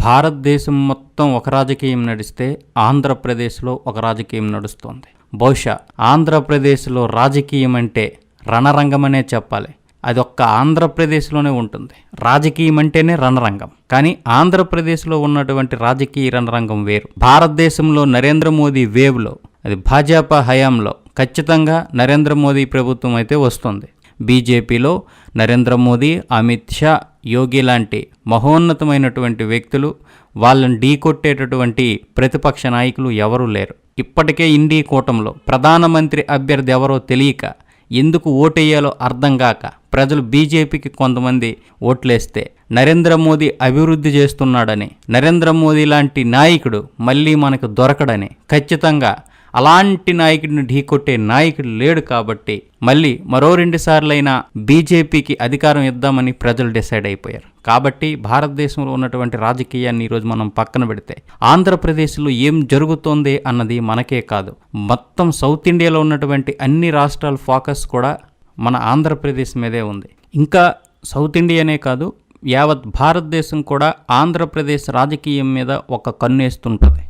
భారతదేశం మొత్తం ఒక రాజకీయం నడిస్తే ఆంధ్రప్రదేశ్లో ఒక రాజకీయం నడుస్తోంది. బహుశా ఆంధ్రప్రదేశ్లో రాజకీయం అంటే రణరంగమనే చెప్పాలి. అది ఒక్క ఆంధ్రప్రదేశ్లోనే ఉంటుంది. రాజకీయం అంటేనే రణరంగం. కానీ ఆంధ్రప్రదేశ్లో ఉన్నటువంటి రాజకీయ రణరంగం వేరు. భారతదేశంలో నరేంద్ర మోదీ వేవ్లో అది భాజపా హయాంలో ఖచ్చితంగా నరేంద్ర మోదీ ప్రభుత్వం అయితే వస్తుంది. బీజేపీలో నరేంద్ర మోదీ అమిత్ షా యోగి లాంటి మహోన్నతమైనటువంటి వ్యక్తులు వాళ్ళని ఢీకొట్టేటటువంటి ప్రతిపక్ష నాయకులు ఎవరూ లేరు. ఇప్పటికే ఇండీ కూటంలో ప్రధానమంత్రి అభ్యర్థి ఎవరో తెలియక ఎందుకు ఓటేయాలో అర్థం కాక ప్రజలు బీజేపీకి కొంతమంది ఓట్లేస్తే నరేంద్ర మోదీ అభివృద్ధి చేస్తున్నాడని నరేంద్ర మోదీ లాంటి నాయకుడు మళ్ళీ మనకు దొరకడని ఖచ్చితంగా అలాంటి నాయకుడిని ఢీకొట్టే నాయకుడు లేడు కాబట్టి మళ్ళీ మరో రెండు సార్లైనా బీజేపీకి అధికారం ఇద్దామని ప్రజలు డిసైడ్ అయిపోయారు. కాబట్టి భారతదేశంలో ఉన్నటువంటి రాజకీయాన్ని ఈరోజు మనం పక్కన పెడితే ఆంధ్రప్రదేశ్లో ఏం జరుగుతోంది అన్నది మనకే కాదు. మొత్తం సౌత్ ఇండియాలో ఉన్నటువంటి అన్ని రాష్ట్రాల ఫోకస్ కూడా మన ఆంధ్రప్రదేశ్ మీదే ఉంది. ఇంకా సౌత్ ఇండియానే కాదు యావత్ భారతదేశం కూడా ఆంధ్రప్రదేశ్ రాజకీయం మీద ఒక కన్నేస్తుంటుంది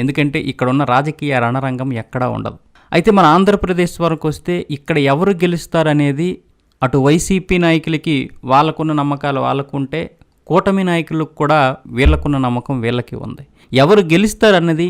ఎందుకంటే ఇక్కడ ఉన్న రాజకీయ రణరంగం ఎక్కడా ఉండదు. అయితే మన ఆంధ్రప్రదేశ్ వరకు వస్తే ఇక్కడ ఎవరు గెలుస్తారనేది అటు వైసీపీ నాయకులకి వాళ్ళకున్న నమ్మకాలు వాళ్ళకుంటే కూటమి నాయకులకు కూడా వీళ్ళకున్న నమ్మకం వీళ్ళకి ఉంది. ఎవరు గెలుస్తారన్నది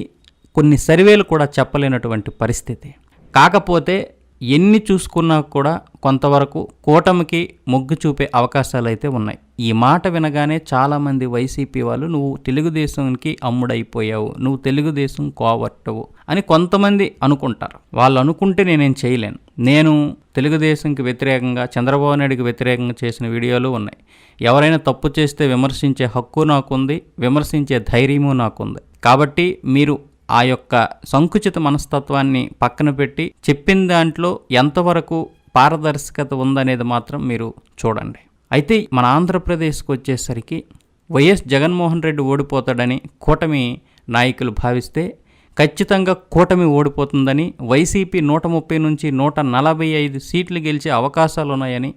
కొన్ని సర్వేలు కూడా చెప్పలేనటువంటి పరిస్థితి. కాకపోతే ఎన్ని చూసుకున్నా కూడా కొంతవరకు కూటమికి మొగ్గు చూపే అవకాశాలు అయితే ఉన్నాయి. ఈ మాట వినగానే చాలామంది వైసీపీ వాళ్ళు నువ్వు తెలుగుదేశంకి అమ్ముడైపోయావు నువ్వు తెలుగుదేశం కోవట్టవు అని కొంతమంది అనుకుంటారు. వాళ్ళు అనుకుంటే నేనేం చేయలేను. నేను తెలుగుదేశంకి వ్యతిరేకంగా చంద్రబాబు నాయుడికి వ్యతిరేకంగా చేసిన వీడియోలు ఉన్నాయి. ఎవరైనా తప్పు చేస్తే విమర్శించే హక్కు నాకుంది విమర్శించే ధైర్యము నాకుంది. కాబట్టి మీరు ఆ యొక్క సంకుచిత మనస్తత్వాన్ని పక్కన పెట్టి చెప్పిన దాంట్లో ఎంతవరకు పారదర్శకత ఉందనేది మాత్రం మీరు చూడండి. అయితే మన ఆంధ్రప్రదేశ్కి వచ్చేసరికి వైఎస్ జగన్మోహన్ రెడ్డి ఓడిపోతాడని కూటమి నాయకులు భావిస్తే ఖచ్చితంగా కూటమి ఓడిపోతుందని వైసీపీ నూట ముప్పై నుంచి నూట నలభై ఐదు సీట్లు గెలిచే అవకాశాలు ఉన్నాయని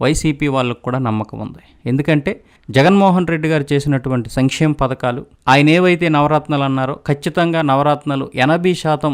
వైసీపీ వాళ్ళకు కూడా నమ్మకం ఉంది. ఎందుకంటే జగన్మోహన్ రెడ్డి గారు చేసినటువంటి సంక్షేమ పథకాలు ఆయన ఏవైతే నవరత్నాలు అన్నారో ఖచ్చితంగా నవరత్నాలు ఎనభై శాతం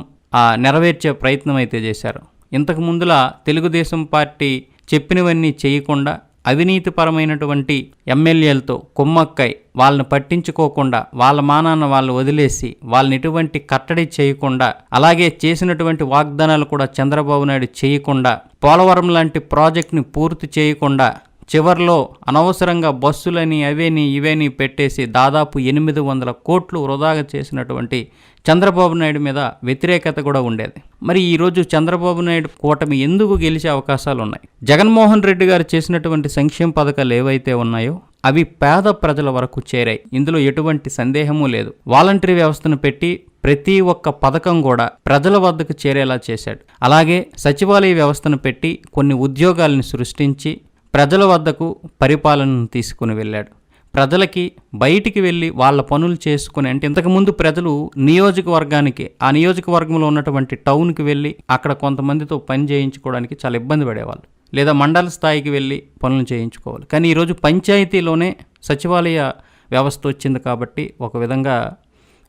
నెరవేర్చే ప్రయత్నం అయితే చేశారు. ఇంతకు ముందులా తెలుగుదేశం పార్టీ చెప్పినవన్నీ చేయకుండా అవినీతిపరమైనటువంటి ఎమ్మెల్యేలతో కుమ్మక్కై వాళ్ళని పట్టించుకోకుండా వాళ్ళ మానాన్న వాళ్ళు వదిలేసి వాళ్ళని ఎటువంటి కట్టడి చేయకుండా అలాగే చేసినటువంటి వాగ్దానాలు కూడా చంద్రబాబు నాయుడు చేయకుండా పోలవరం లాంటి ప్రాజెక్ట్ని పూర్తి చేయకుండా చివర్లో అనవసరంగా బస్సులని అవేని ఇవేని పెట్టేసి దాదాపు ఎనిమిది వందల కోట్లు వృధాగా చేసినటువంటి చంద్రబాబు నాయుడు మీద వ్యతిరేకత కూడా ఉండేది. మరి ఈరోజు చంద్రబాబు నాయుడు కూటమి ఎందుకు గెలిచే అవకాశాలు ఉన్నాయి? జగన్మోహన్ రెడ్డి గారు చేసినటువంటి సంక్షేమ పథకాలు ఏవైతే ఉన్నాయో అవి పేద ప్రజల వరకు చేరాయి. ఇందులో ఎటువంటి సందేహము లేదు. వాలంటరీ వ్యవస్థను పెట్టి ప్రతి ఒక్క పథకం కూడా ప్రజల వద్దకు చేరేలా చేశాడు. అలాగే సచివాలయ వ్యవస్థను పెట్టి కొన్ని ఉద్యోగాలను సృష్టించి ప్రజల వద్దకు పరిపాలనను తీసుకుని వెళ్ళాడు. ప్రజలకి బయటికి వెళ్ళి వాళ్ళ పనులు చేసుకుని అంటే ఇంతకుముందు ప్రజలు నియోజకవర్గానికి ఆ నియోజకవర్గంలో ఉన్నటువంటి టౌన్కి వెళ్ళి అక్కడ కొంతమందితో పని చేయించుకోవడానికి చాలా ఇబ్బంది పడేవాళ్ళు. లేదా మండల స్థాయికి వెళ్ళి పనులు చేయించుకోవాలి. కానీ ఈరోజు పంచాయతీలోనే సచివాలయ వ్యవస్థ వచ్చింది కాబట్టి ఒక విధంగా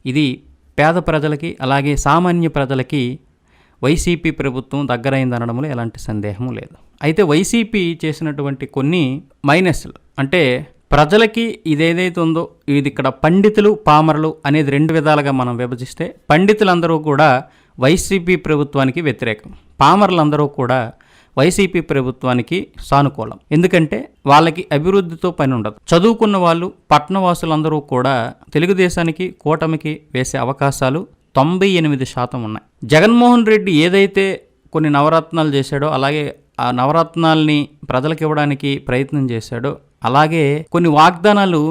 ఇది పేద ప్రజలకి అలాగే సామాన్య ప్రజలకి వైసీపీ ప్రభుత్వం దగ్గరైందనడంలో ఎలాంటి సందేహం లేదు. అయితే వైసీపీ చేసినటువంటి కొన్ని మైనస్లు. అంటే ప్రజలకి ఇదేదైతే ఉందో ఇది ఇక్కడ పండితులు పామరులు అనేది రెండు విధాలుగా మనం విభజిస్తే పండితులందరూ కూడా వైసీపీ ప్రభుత్వానికి వ్యతిరేకం. పామరులందరూ కూడా వైసీపీ ప్రభుత్వానికి సానుకూలం. ఎందుకంటే వాళ్ళకి అభివృద్ధితో పని ఉండదు. చదువుకున్న వాళ్ళు పట్టణవాసులందరూ కూడా తెలుగుదేశానికి కూటమికి వేసే అవకాశాలు తొంభై ఎనిమిది శాతం ఉన్నాయి. జగన్మోహన్ రెడ్డి ఏదైతే కొన్ని నవరత్నాలు చేశాడో అలాగే ఆ నవరత్నాల్ని ప్రజలకు ఇవ్వడానికి ప్రయత్నం చేశాడో. అలాగే కొన్ని వాగ్దానాలు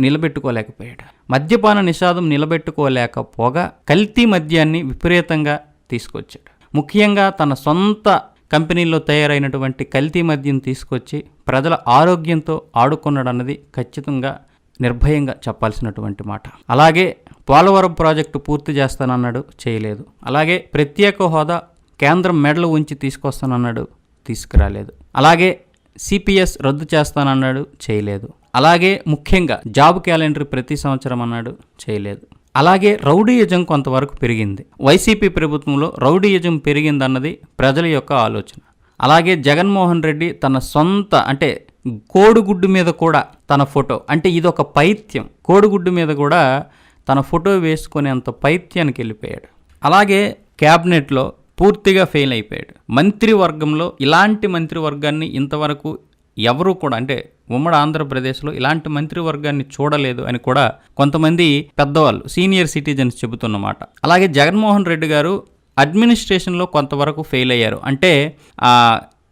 నిలబెట్టుకోలేకపోయాడు. మద్యపాన నిషాదం నిలబెట్టుకోలేకపోగా కల్తీ మద్యాన్ని విపరీతంగా తీసుకొచ్చాడు. ముఖ్యంగా తన సొంత కంపెనీల్లో తయారైనటువంటి కల్తీ మద్యం తీసుకొచ్చి ప్రజల ఆరోగ్యంతో ఆడుకున్నాడు అన్నది ఖచ్చితంగా నిర్భయంగా చెప్పాల్సినటువంటి మాట. అలాగే పోలవరం ప్రాజెక్టు పూర్తి చేస్తానన్నాడు చేయలేదు. అలాగే ప్రత్యేక హోదా కేంద్రం మెడలు ఉంచి తీసుకొస్తానన్నాడు తీసుకురాలేదు. అలాగే సిపిఎస్ రద్దు చేస్తానన్నాడు చేయలేదు. అలాగే ముఖ్యంగా జాబ్ క్యాలెండర్ ప్రతి సంవత్సరం అన్నాడు చేయలేదు. అలాగే రౌడీయిజం కొంతవరకు పెరిగింది. వైసీపీ ప్రభుత్వంలో రౌడీయిజం పెరిగిందన్నది ప్రజల యొక్క ఆలోచన. అలాగే జగన్మోహన్ రెడ్డి తన సొంత అంటే కోడిగుడ్డు మీద కూడా తన ఫోటో అంటే ఇది ఒక పైత్యం. కోడిగుడ్డు మీద కూడా తన ఫోటో వేసుకునేంత పైత్యానికి వెళ్ళిపోయాడు. అలాగే క్యాబినెట్లో పూర్తిగా ఫెయిల్ అయిపోయాడు. మంత్రివర్గంలో ఇలాంటి మంత్రివర్గాన్ని ఇంతవరకు ఎవరు కూడా అంటే ఉమ్మడి ఆంధ్రప్రదేశ్లో ఇలాంటి మంత్రివర్గాన్ని చూడలేదు అని కూడా కొంతమంది పెద్దవాళ్ళు సీనియర్ సిటిజన్స్ చెబుతున్నమాట. అలాగే జగన్మోహన్ రెడ్డి గారు అడ్మినిస్ట్రేషన్లో కొంతవరకు ఫెయిల్ అయ్యారు. అంటే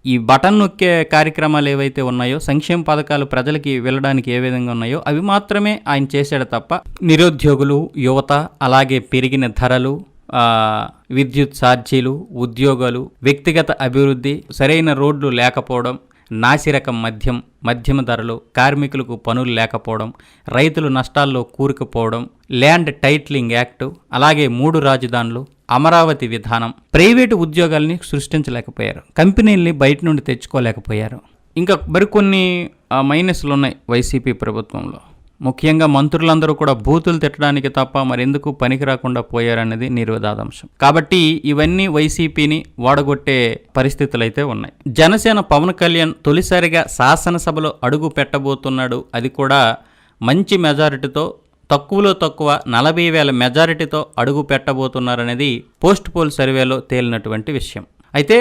ఈ బటన్ నొక్కే కార్యక్రమాలు ఏవైతే ఉన్నాయో సంక్షేమ పథకాలు ప్రజలకి వెళ్ళడానికి ఏ విధంగా ఉన్నాయో అవి మాత్రమే ఆయన చేశాడు తప్ప నిరుద్యోగులు యువత అలాగే పెరిగిన ధరలు విద్యుత్ ఛార్జీలు ఉద్యోగాలు వ్యక్తిగత అభివృద్ధి సరైన రోడ్లు లేకపోవడం నాసిరకం మద్యం మధ్యమ ధరలు కార్మికులకు పనులు లేకపోవడం రైతులు నష్టాల్లో కూరుకుపోవడం ల్యాండ్ టైట్లింగ్ యాక్టు అలాగే మూడు రాజధానులు అమరావతి విధానం. ప్రైవేటు ఉద్యోగాల్ని సృష్టించలేకపోయారు. కంపెనీల్ని బయట నుండి తెచ్చుకోలేకపోయారు. ఇంకా మరికొన్ని మైనస్లు ఉన్నాయి వైసీపీ ప్రభుత్వంలో. ముఖ్యంగా మంత్రులందరూ కూడా బూతులు తిట్టడానికి తప్ప మరెందుకు పనికి రాకుండా పోయారనేది నిర్విధాదాంశం. కాబట్టి ఇవన్నీ వైసీపీని వాడగొట్టే పరిస్థితులు అయితే ఉన్నాయి. జనసేన పవన్ కళ్యాణ్ తొలిసారిగా శాసనసభలో అడుగు పెట్టబోతున్నాడు. అది కూడా మంచి మెజారిటీతో తక్కువలో తక్కువ నలభై వేల మెజారిటీతో అడుగు పెట్టబోతున్నారనేది పోస్ట్ పోల్ సర్వేలో తేలినటువంటి విషయం. అయితే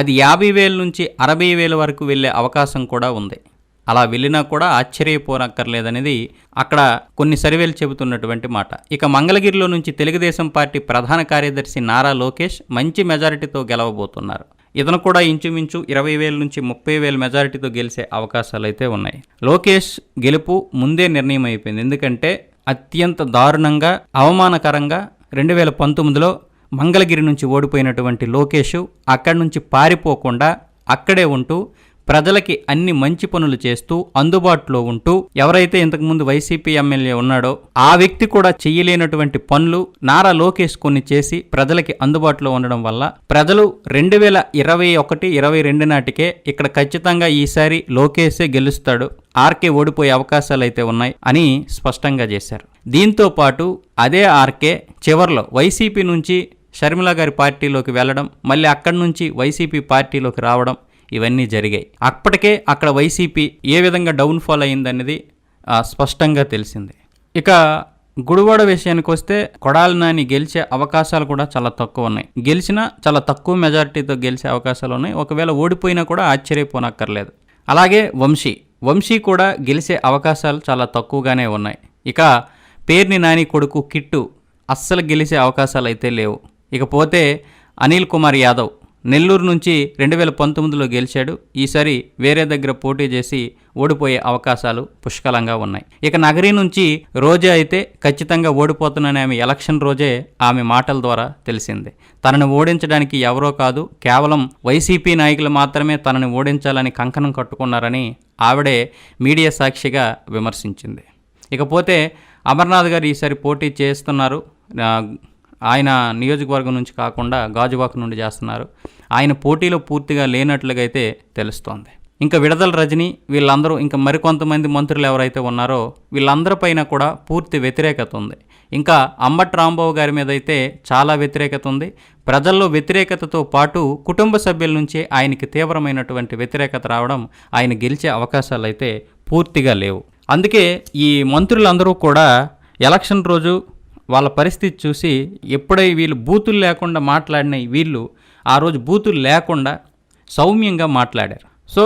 అది యాభై వేల నుంచి అరవై వేల వరకు వెళ్ళే అవకాశం కూడా ఉంది. అలా వెళ్ళినా కూడా ఆశ్చర్యపోనక్కర్లేదనేది అక్కడ కొన్ని సర్వేలు చెబుతున్నటువంటి మాట. ఇక మంగళగిరిలో నుంచి తెలుగుదేశం పార్టీ ప్రధాన కార్యదర్శి నారా లోకేష్ మంచి మెజారిటీతో గెలవబోతున్నారు. ఇతను కూడా ఇంచుమించు ఇరవై వేల నుంచి ముప్పై వేల మెజారిటీతో గెలిచే అవకాశాలు అయితే ఉన్నాయి. లోకేష్ గెలుపు ముందే నిర్ణయం అయిపోయింది. ఎందుకంటే అత్యంత దారుణంగా అవమానకరంగా రెండు వేల పంతొమ్మిదిలో మంగళగిరి నుంచి ఓడిపోయినటువంటి లోకేష్ అక్కడి నుంచి పారిపోకుండా అక్కడే ఉంటూ ప్రజలకి అన్ని మంచి పనులు చేస్తూ అందుబాటులో ఉంటూ ఎవరైతే ఇంతకుముందు వైసీపీ ఎమ్మెల్యే ఉన్నాడో ఆ వ్యక్తి కూడా చెయ్యలేనటువంటి పనులు నారా లోకేష్ కొన్ని చేసి ప్రజలకి అందుబాటులో ఉండడం వల్ల ప్రజలు రెండు వేల ఇరవై ఒకటి ఇరవై రెండు నాటికే ఇక్కడ ఖచ్చితంగా ఈసారి లోకేషే గెలుస్తాడు. ఆర్కే ఓడిపోయే అవకాశాలు అయితే ఉన్నాయి అని స్పష్టంగా చేశారు. దీంతో పాటు అదే ఆర్కే చివర్లో వైసీపీ నుంచి షర్మిల గారి పార్టీలోకి వెళ్ళడం మళ్ళీ అక్కడి నుంచి వైసీపీ పార్టీలోకి రావడం ఇవన్నీ జరిగాయి. అప్పటికే అక్కడ వైసీపీ ఏ విధంగా డౌన్ఫాల్ అయిందనేది స్పష్టంగా తెలిసింది. ఇక గుడివాడ విషయానికి వస్తే కొడాలి నాని గెలిచే అవకాశాలు కూడా చాలా తక్కువ ఉన్నాయి. గెలిచినా చాలా తక్కువ మెజారిటీతో గెలిచే అవకాశాలు ఉన్నాయి. ఒకవేళ ఓడిపోయినా కూడా ఆశ్చర్యపోనక్కర్లేదు. అలాగే వంశీ. వంశీ కూడా గెలిచే అవకాశాలు చాలా తక్కువగానే ఉన్నాయి. ఇక పేర్ని నాని కొడుకు కిట్టు అస్సలు గెలిచే అవకాశాలు అయితే లేవు. ఇకపోతే అనిల్ కుమార్ యాదవ్ నెల్లూరు నుంచి రెండు వేల పంతొమ్మిదిలో గెలిచాడు. ఈసారి వేరే దగ్గర పోటీ చేసి ఓడిపోయే అవకాశాలు పుష్కలంగా ఉన్నాయి. ఇక నగరి నుంచి రోజా అయితే ఖచ్చితంగా ఓడిపోతున్నానని ఆమె ఎలక్షన్ రోజే ఆమె మాటల ద్వారా తెలిసింది. తనని ఓడించడానికి ఎవరో కాదు కేవలం వైసీపీ నాయకులు మాత్రమే తనని ఓడించాలని కంకణం కట్టుకున్నారని ఆవిడే మీడియా సాక్షిగా విమర్శించింది. ఇకపోతే అమర్నాథ్ గారు ఈసారి పోటీ చేస్తున్నారు. ఆయన నియోజకవర్గం నుంచి కాకుండా గాజువాక నుండి చేస్తున్నారు. ఆయన పోటీలో పూర్తిగా లేనట్లుగా అయితే తెలుస్తోంది. ఇంకా విడదల రజని వీళ్ళందరూ ఇంకా మరికొంతమంది మంత్రులు ఎవరైతే ఉన్నారో వీళ్ళందరిపైన కూడా పూర్తి వ్యతిరేకత ఉంది. ఇంకా అంబట్ రాంబాబు గారి మీద అయితే చాలా వ్యతిరేకత ఉంది. ప్రజల్లో వ్యతిరేకతతో పాటు కుటుంబ సభ్యుల నుంచి ఆయనకి తీవ్రమైనటువంటి వ్యతిరేకత రావడం ఆయన గెలిచే అవకాశాలు అయితే పూర్తిగా లేవు. అందుకే ఈ మంత్రులందరూ కూడా ఎలక్షన్ రోజు వాళ్ళ పరిస్థితి చూసి ఎప్పుడై వీళ్ళు బూతులు లేకుండా మాట్లాడిన వీళ్ళు ఆ రోజు బూతులు లేకుండా సౌమ్యంగా మాట్లాడారు. సో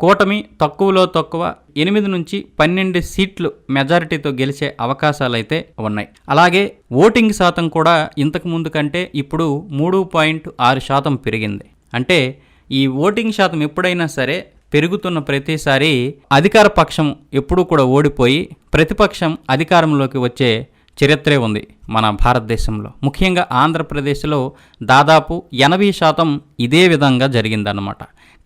కూటమి తక్కువలో తక్కువ ఎనిమిది నుంచి పన్నెండు సీట్లు మెజారిటీతో గెలిచే అవకాశాలు అయితే ఉన్నాయి. అలాగే ఓటింగ్ శాతం కూడా ఇంతకు ముందు కంటే ఇప్పుడు మూడు పాయింట్ ఆరు శాతం పెరిగింది. అంటే ఈ ఓటింగ్ శాతం ఎప్పుడైనా సరే పెరుగుతున్న ప్రతిసారి అధికార పక్షం ఎప్పుడూ కూడా ఓడిపోయి ప్రతిపక్షం అధికారంలోకి వచ్చే చరిత్రే ఉంది మన భారతదేశంలో. ముఖ్యంగా ఆంధ్రప్రదేశ్లో దాదాపు ఎనభై శాతం ఇదే విధంగా జరిగిందన్నమాట.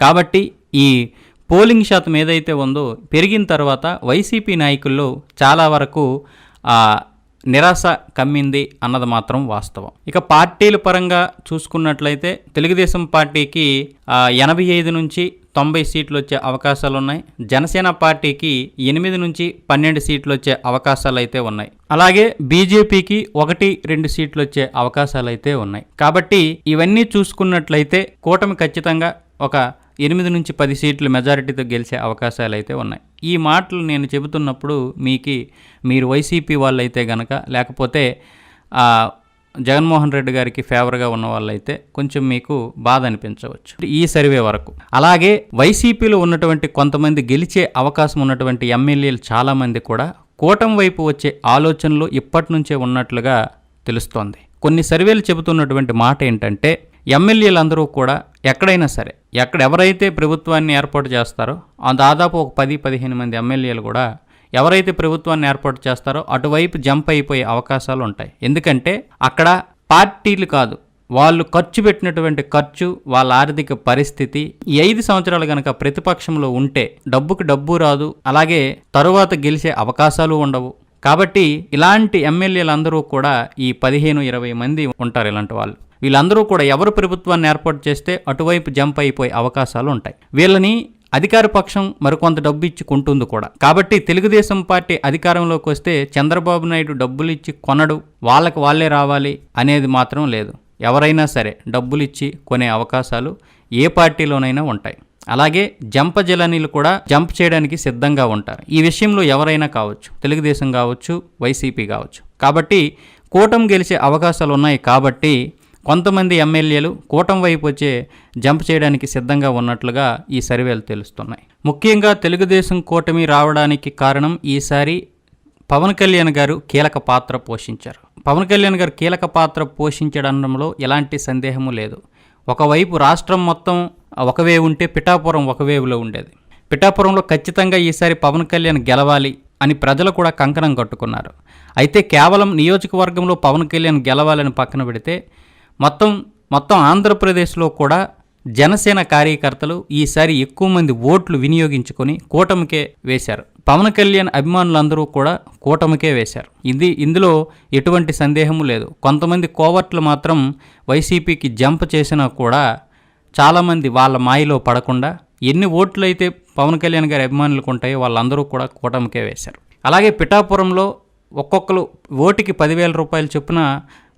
కాబట్టి ఈ పోలింగ్ శాతం ఏదైతే ఉందో పెరిగిన తర్వాత వైసీపీ నాయకుల్లో చాలా వరకు నిరాశ కమ్మింది అన్నది మాత్రం వాస్తవం. ఇక పార్టీల పరంగా చూసుకున్నట్లయితే తెలుగుదేశం పార్టీకి ఎనభై ఐదు నుంచి తొంభై సీట్లు వచ్చే అవకాశాలు ఉన్నాయి జనసేన పార్టీకి ఎనిమిది నుంచి పన్నెండు సీట్లు వచ్చే అవకాశాలు అయితే ఉన్నాయి. అలాగే బీజేపీకి ఒకటి రెండు సీట్లు వచ్చే అవకాశాలు అయితే ఉన్నాయి. కాబట్టి ఇవన్నీ చూసుకున్నట్లయితే కూటమి ఖచ్చితంగా ఒక ఎనిమిది నుంచి పది సీట్లు మెజారిటీతో గెలిచే అవకాశాలు అయితే ఉన్నాయి. ఈ మాటలు నేను చెబుతున్నప్పుడు మీకు మీరు వైసీపీ వాళ్ళైతే గనక లేకపోతే జగన్మోహన్ రెడ్డి గారికి ఫేవర్గా ఉన్న వాళ్ళైతే కొంచెం మీకు బాధ అనిపించవచ్చు. ఈ సర్వే వరకు. అలాగే వైసీపీలో ఉన్నటువంటి కొంతమంది గెలిచే అవకాశం ఉన్నటువంటి ఎమ్మెల్యేలు చాలామంది కూడా కూటమి వైపు వచ్చే ఆలోచనలు ఇప్పటి నుంచే ఉన్నట్లుగా తెలుస్తోంది. కొన్ని సర్వేలు చెబుతున్నటువంటి మాట ఏంటంటే ఎమ్మెల్యేలందరూ కూడా ఎక్కడైనా సరే ఎక్కడ ఎవరైతే ప్రభుత్వాన్ని ఏర్పాటు చేస్తారో ఆ దాదాపు ఒక పది పదిహేను మంది ఎమ్మెల్యేలు కూడా ఎవరైతే ప్రభుత్వాన్ని ఏర్పాటు చేస్తారో అటువైపు జంప్ అయిపోయే అవకాశాలు ఉంటాయి. ఎందుకంటే అక్కడ పార్టీలు కాదు వాళ్ళు ఖర్చు పెట్టినటువంటి ఖర్చు వాళ్ళ ఆర్థిక పరిస్థితి ఈ ఐదు సంవత్సరాలు కనుక ప్రతిపక్షంలో ఉంటే డబ్బుకి డబ్బు రాదు అలాగే తరువాత గెలిచే అవకాశాలు ఉండవు. కాబట్టి ఇలాంటి ఎమ్మెల్యేలందరూ కూడా ఈ పదిహేను ఇరవై మంది ఉంటారు ఇలాంటి వాళ్ళు. వీళ్ళందరూ కూడా ఎవరు ప్రభుత్వాన్ని ఏర్పాటు చేస్తే అటువైపు జంప్ అయిపోయే అవకాశాలు ఉంటాయి. వీళ్ళని అధికార పక్షం మరికొంత డబ్బు ఇచ్చి కొంటుంది కూడా. కాబట్టి తెలుగుదేశం పార్టీ అధికారంలోకి వస్తే చంద్రబాబు నాయుడు డబ్బులు ఇచ్చి కొనడు వాళ్ళకి వాళ్ళే రావాలి అనేది మాత్రం లేదు. ఎవరైనా సరే డబ్బులు ఇచ్చి కొనే అవకాశాలు ఏ పార్టీలోనైనా ఉంటాయి. అలాగే జంప జలనీలు కూడా జంప్ చేయడానికి సిద్ధంగా ఉంటారు. ఈ విషయంలో ఎవరైనా కావచ్చు తెలుగుదేశం కావచ్చు వైసీపీ కావచ్చు. కాబట్టి కూటమి గెలిచే అవకాశాలు ఉన్నాయి కాబట్టి కొంతమంది ఎమ్మెల్యేలు కూటం వైపు వచ్చే జంప్ చేయడానికి సిద్ధంగా ఉన్నట్లుగా ఈ సర్వేలు తెలుస్తున్నాయి. ముఖ్యంగా తెలుగుదేశం కూటమి రావడానికి కారణం ఈసారి పవన్ కళ్యాణ్ గారు కీలక పాత్ర పోషించారు. పవన్ కళ్యాణ్ గారు కీలక పాత్ర పోషించడంలో ఎలాంటి సందేహము లేదు. ఒకవైపు రాష్ట్రం మొత్తం ఒక వేవ్ ఉంటే పిఠాపురం ఒక వేవ్లో ఉండేది. పిఠాపురంలో ఖచ్చితంగా ఈసారి పవన్ కళ్యాణ్ గెలవాలి అని ప్రజలు కూడా కంకణం కట్టుకున్నారు. అయితే కేవలం నియోజకవర్గంలో పవన్ కళ్యాణ్ గెలవాలని పక్కన పెడితే మొత్తం మొత్తం ఆంధ్రప్రదేశ్లో కూడా జనసేన కార్యకర్తలు ఈసారి ఎక్కువ మంది ఓట్లు వినియోగించుకొని కూటమికే వేశారు. పవన్ కళ్యాణ్ అభిమానులందరూ కూడా కూటమికే వేశారు. ఇది ఇందులో ఎటువంటి సందేహము లేదు. కొంతమంది కోవర్ట్లు మాత్రం వైసీపీకి జంప్ చేసినా కూడా చాలామంది వాళ్ళ మాయలో పడకుండా ఎన్ని ఓట్లు అయితే పవన్ కళ్యాణ్ గారి అభిమానులకు ఉంటాయో వాళ్ళందరూ కూడా కూటమికే వేశారు. అలాగే పిఠాపురంలో ఒక్కొక్కరు ఓటుకి పదివేల రూపాయలు చొప్పున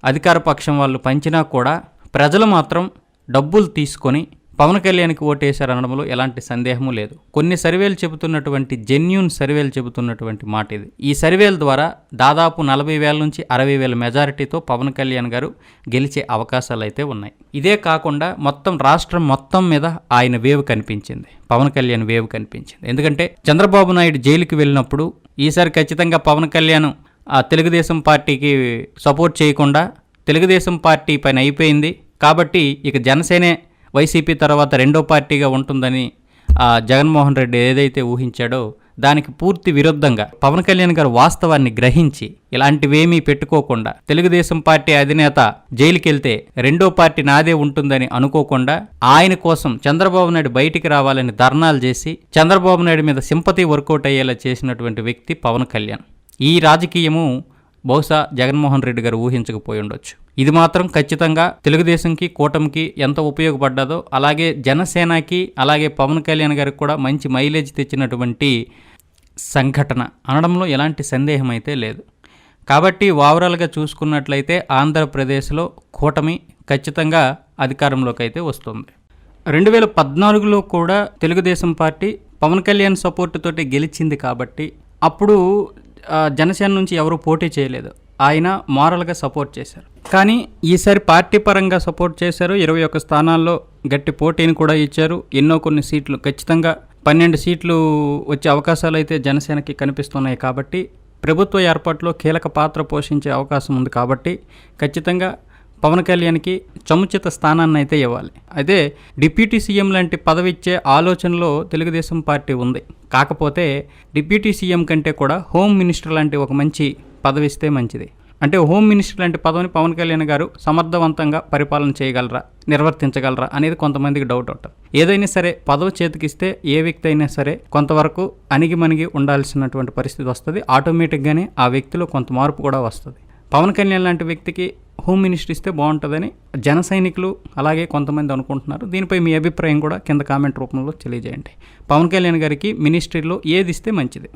అధికార పక్షం వాళ్ళు పంచినా కూడా ప్రజలు మాత్రం డబ్బులు తీసుకొని పవన్ కళ్యాణ్కి ఓటేశారు అనడంలో ఎలాంటి సందేహము లేదు. కొన్ని సర్వేలు చెబుతున్నటువంటి జెన్యున్ సర్వేలు చెబుతున్నటువంటి మాట ఇది. ఈ సర్వేల ద్వారా దాదాపు నలభై వేల నుంచి అరవై వేల మెజారిటీతో పవన్ కళ్యాణ్ గారు గెలిచే అవకాశాలు అయితే ఉన్నాయి. ఇదే కాకుండా మొత్తం రాష్ట్రం మొత్తం మీద ఆయన వేవ్ కనిపించింది. పవన్ కళ్యాణ్ వేవ్ కనిపించింది. ఎందుకంటే చంద్రబాబు నాయుడు జైలుకి వెళ్ళినప్పుడు ఈసారి ఖచ్చితంగా పవన్ కళ్యాణ్ ఆ తెలుగుదేశం పార్టీకి సపోర్ట్ చేయకుండా తెలుగుదేశం పార్టీ పైన అయిపోయింది. కాబట్టి ఇక జనసేనే వైసీపీ తర్వాత రెండో పార్టీగా ఉంటుందని జగన్మోహన్ రెడ్డి ఏదైతే ఊహించాడో దానికి పూర్తి విరుద్ధంగా పవన్ కళ్యాణ్ గారు వాస్తవాన్ని గ్రహించి ఇలాంటివేమీ పెట్టుకోకుండా తెలుగుదేశం పార్టీ అధినేత జైలుకెళ్తే రెండో పార్టీ నాదే ఉంటుందని అనుకోకుండా ఆయన కోసం చంద్రబాబు నాయుడు బయటికి రావాలని ధర్నాలు చేసి చంద్రబాబు నాయుడు మీద సింపతి వర్కౌట్ అయ్యేలా చేసినటువంటి వ్యక్తి పవన్ కళ్యాణ్. ఈ రాజకీయము బహుశా జగన్మోహన్ రెడ్డి గారు ఊహించకపోయి ఉండొచ్చు. ఇది మాత్రం ఖచ్చితంగా తెలుగుదేశంకి కూటమికి ఎంత ఉపయోగపడ్డదో అలాగే జనసేనకి అలాగే పవన్ కళ్యాణ్ గారికి కూడా మంచి మైలేజ్ తెచ్చినటువంటి సంఘటన. అనడంలో ఎలాంటి సందేహం అయితే లేదు. కాబట్టి ఓవరాల్గా చూసుకున్నట్లయితే ఆంధ్రప్రదేశ్లో కూటమి ఖచ్చితంగా అధికారంలోకి అయితే వస్తుంది. రెండు వేల పద్నాలుగులో కూడా తెలుగుదేశం పార్టీ పవన్ కళ్యాణ్ సపోర్ట్ తోటి గెలిచింది కాబట్టి అప్పుడు జనసేన నుంచి ఎవరు పోటీ చేయలేదు. ఆయన మారల్గా సపోర్ట్ చేశారు. కానీ ఈసారి పార్టీ పరంగా సపోర్ట్ చేశారు. ఇరవై ఒక్క స్థానాల్లో గట్టి పోటీని కూడా ఇచ్చారు. ఎన్నో కొన్ని సీట్లు ఖచ్చితంగా పన్నెండు సీట్లు వచ్చే అవకాశాలు అయితే జనసేనకి కనిపిస్తున్నాయి కాబట్టి ప్రభుత్వ ఏర్పాటులో కీలక పాత్ర పోషించే అవకాశం ఉంది కాబట్టి ఖచ్చితంగా పవన్ కళ్యాణ్కి సముచిత స్థానాన్ని అయితే ఇవ్వాలి. అయితే డిప్యూటీ సీఎం లాంటి పదవి ఇచ్చే ఆలోచనలో తెలుగుదేశం పార్టీ ఉంది. కాకపోతే డిప్యూటీ సీఎం కంటే కూడా హోమ్ మినిస్టర్ లాంటి ఒక మంచి పదవి ఇస్తే మంచిది. అంటే హోమ్ మినిస్టర్ లాంటి పదవిని పవన్ కళ్యాణ్ గారు సమర్థవంతంగా పరిపాలన చేయగలరా నిర్వర్తించగలరా అనేది కొంతమందికి డౌట్ ఉంటుంది ఏదైనా సరే పదవి చేతికిస్తే ఏ వ్యక్తి అయినా సరే కొంతవరకు అణిగిమణిగి ఉండాల్సినటువంటి పరిస్థితి వస్తుంది. ఆటోమేటిక్గానే ఆ వ్యక్తిలో కొంత మార్పు కూడా వస్తుంది. పవన్ కళ్యాణ్ లాంటి వ్యక్తికి హోమ్ మినిస్టర్ ఇస్తే బాగుంటుందని జన సైనికులు అలాగే కొంతమంది అనుకుంటున్నారు. దీనిపై మీ అభిప్రాయం కూడా కింద కామెంట్ రూపంలో తెలియజేయండి. పవన్ కళ్యాణ్ గారికి మినిస్ట్రీలో ఏది ఇస్తే మంచిది?